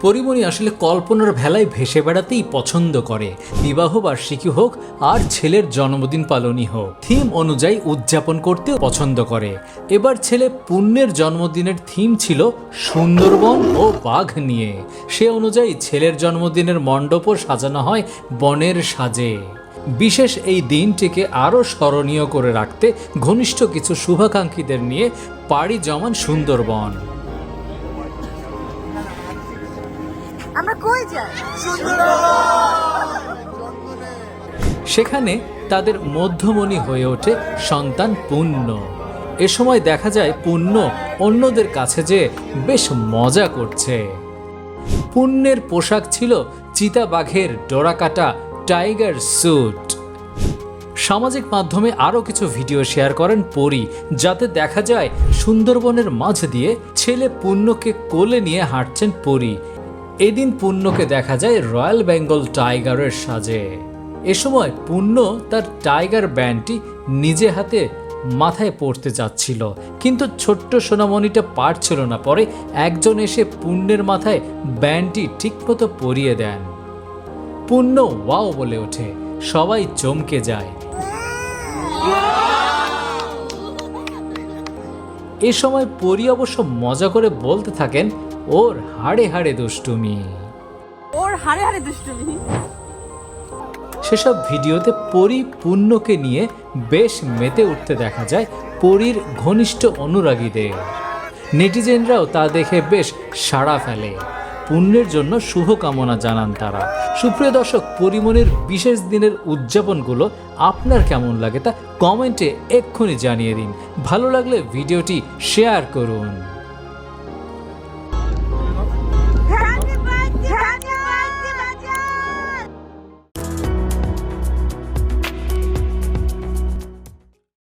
পরিমণি আসলে কল্পনার ভেলায় ভেসে বেড়াতেই পছন্দ করে। বিবাহ বার্ষিকী হোক আর ছেলের জন্মদিন পালনই হোক। থিম অনুযায়ী উদযাপন করতেও পছন্দ করে। এবার ছেলে পুণ্যের জন্মদিনের থিম ছিল সুন্দরবন ও বাঘ নিয়ে। সে অনুযায়ী ছেলের জন্মদিনের মণ্ডপও সাজানো হয় বনের সাজে। বিশেষ এই দিনটিকে আরও স্মরণীয় করে রাখতে ঘনিষ্ঠ কিছু শুভাকাঙ্ক্ষীদের নিয়ে পাড়ি জমান সুন্দরবন। আমরা কই যাই? সেখানে তাদের মধ্যমণি হয়ে ওঠে সন্তান পুণ্য। এ সময় দেখা যায় পুণ্য অন্যদের কাছে যে বেশ মজা করছে। পুণ্যের পোশাক ছিল চিতাবাঘের ডোরাকাটা টাইগার স্যুট। সামাজিক মাধ্যমে আরও কিছু ভিডিও শেয়ার করেন পরি, যাতে দেখা যায় সুন্দরবনের মাঝ দিয়ে ছেলে পুণ্যকে কোলে নিয়ে হাঁটছেন পরি। এদিন পুণ্যকে দেখা যায় রয়্যাল বেঙ্গল টাইগারের সাজে। এ সময় পুণ্য তার টাইগার ব্যান্ডটি নিজে হাতে মাথায় পড়তে যাচ্ছিল, কিন্তু ছোট্ট সোনামণিটা পারছিল না। পরে একজন এসে পুণ্যের মাথায় ব্যান্ডটি ঠিকমতো পরিয়ে দেন। পুণ্য ওয়াও বলে ওঠে, সবাই চমকে যায়। এ সময় পরি অবশ্য মজা করে বলতে থাকেন ওর হাড়ে হাড়ে দুষ্টুমি। ওর হাড়ে হাড়ে দুষ্টুমি? সেসব ভিডিওতে পরি পুণ্যকে নিয়ে বেশ মেতে উঠতে দেখা যায় পরীর ঘনিষ্ঠ অনুরাগীদের। নেটিজেনরাও তা দেখে বেশ সাড়া ফেলে। পুণ্যের জন্য শুভকামনা জানান তারা। সুপ্রিয় দর্শক, পরিমণির বিশেষ দিনের উদযাপনগুলো আপনার কেমন লাগে তা কমেন্টে এক্ষুনি জানিয়ে দিন। ভালো লাগলে ভিডিওটি শেয়ার করুন।